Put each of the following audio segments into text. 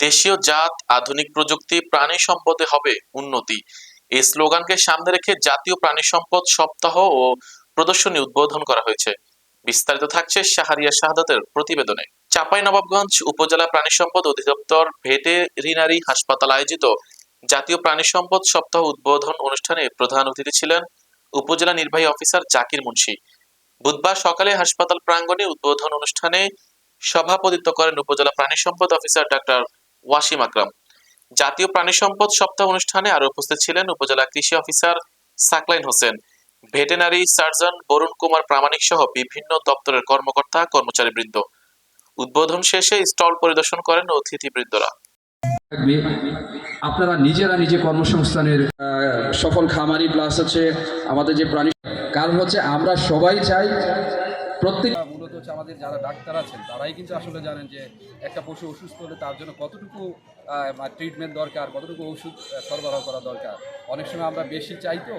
দেশীয় জাত, আধুনিক প্রযুক্তি, প্রাণী সম্পদে হবে উন্নতি। এই স্লোগানকে সামনে রেখে জাতীয় প্রাণী সম্পদ সপ্তাহ ও প্রদর্শনী উদ্বোধন করা হয়েছে। বিস্তারিত থাকছে শাহরিয়া শাহাদাতের প্রতিবেদনে। চাপাই নবাবগঞ্জ উপজেলা প্রাণী সম্পদ অধিদপ্তর ভেটেরিনারি হাসপাতাল আয়োজিত জাতীয় প্রাণী সম্পদ সপ্তাহ উদ্বোধন অনুষ্ঠানে প্রধান অতিথি ছিলেন উপজেলা নির্বাহী অফিসার জাকির মুন্সি। বুধবার সকালে হাসপাতাল প্রাঙ্গণে উদ্বোধন অনুষ্ঠানে সভাপতিত্ব করেন উপজেলা প্রাণী সম্পদ অফিসার ডাক্তার ওয়াসিম আকরাম। জাতীয় প্রাণী সম্পদ সপ্তাহ অনুষ্ঠানে আরও উপস্থিত ছিলেন উপজেলা কৃষি officer Saklain Hossain. Veterinary surgeon Barun Kumar Pramanik সহ বিভিন্ন দপ্তরের কর্মকর্তা কর্মচারী বৃন্দ উদ্বোধন শেষে স্টল পরিদর্শন করেন অতিথিবৃন্দরা। আপনারা নিজেরা নিজে কর্মসংস্থানের সফল খামারি প্লাস হচ্ছে আমাদের যে প্রাণী, কারণ হচ্ছে আমরা সবাই চাই প্রত্যেক মূলত হচ্ছে আমাদের যারা ডাক্তার আছেন তারাই কিন্তু আসলে জানেন যে একটা পশু অসুস্থ হলে তার জন্য কতটুকু ট্রিটমেন্ট দরকার কতটুকু ওষুধ সরবরাহ করা দরকার। অনেক সময় আমরা বেশি চাই তো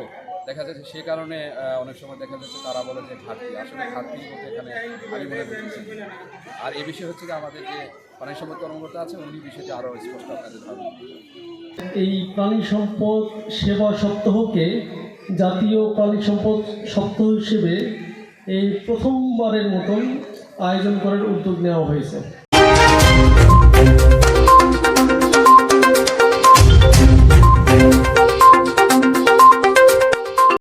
দেখা যাচ্ছে সে কারণে অনেক সময় দেখা যাচ্ছে তারা বলে যে ঘাটতি। আসলে ঘাটতি বলতে এখানে আমি মনে করছি আর এই বিষয় হচ্ছে যে আমাদের যে প্রাণী সম্পদ কর্মকর্তা আছে উনি বিষয়টি আরও স্পষ্ট আপনাদের ধারণা এই প্রাণী সম্পদ সেবা সপ্তাহকে জাতীয় প্রাণী সম্পদ সপ্তাহ হিসেবে এই প্রথমবারের মতন আয়োজন করার উদ্যোগ নেওয়া হয়েছে।